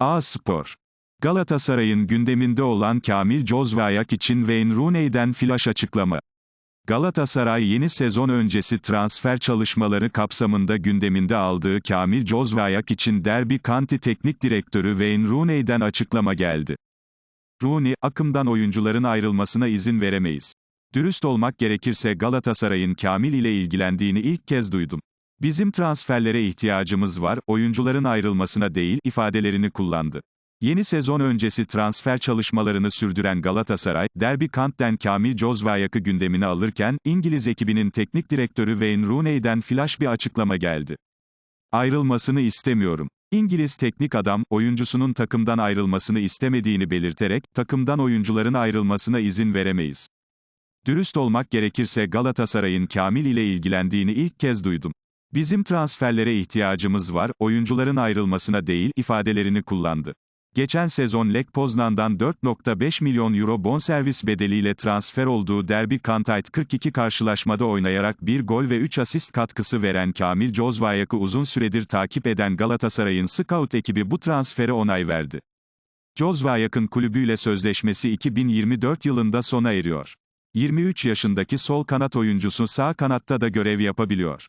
A Spor. Galatasaray'ın gündeminde olan Kamil Cozvayak için Wayne Rooney'den flash açıklama. Galatasaray yeni sezon öncesi transfer çalışmaları kapsamında gündeminde aldığı Kamil Cozvayak için Derby County Teknik Direktörü Wayne Rooney'den açıklama geldi. Rooney, akımdan oyuncuların ayrılmasına izin veremeyiz. Dürüst olmak gerekirse Galatasaray'ın Kamil ile ilgilendiğini ilk kez duydum. Bizim transferlere ihtiyacımız var, oyuncuların ayrılmasına değil, ifadelerini kullandı. Yeni sezon öncesi transfer çalışmalarını sürdüren Galatasaray, Derby County'den Kamil Cozvayak'ı gündemine alırken, İngiliz ekibinin teknik direktörü Wayne Rooney'den flash bir açıklama geldi. Ayrılmasını istemiyorum. İngiliz teknik adam, oyuncusunun takımdan ayrılmasını istemediğini belirterek, takımdan oyuncuların ayrılmasına izin veremeyiz. Dürüst olmak gerekirse Galatasaray'ın Kamil ile ilgilendiğini ilk kez duydum. Bizim transferlere ihtiyacımız var, oyuncuların ayrılmasına değil, ifadelerini kullandı. Geçen sezon Lech Poznan'dan 4.5 milyon euro bonservis bedeliyle transfer olduğu Derby County 42 karşılaşmada oynayarak bir gol ve 3 asist katkısı veren Kamil Cozvayak'ı uzun süredir takip eden Galatasaray'ın scout ekibi bu transfere onay verdi. Cozvayak'ın kulübüyle sözleşmesi 2024 yılında sona eriyor. 23 yaşındaki sol kanat oyuncusu sağ kanatta da görev yapabiliyor.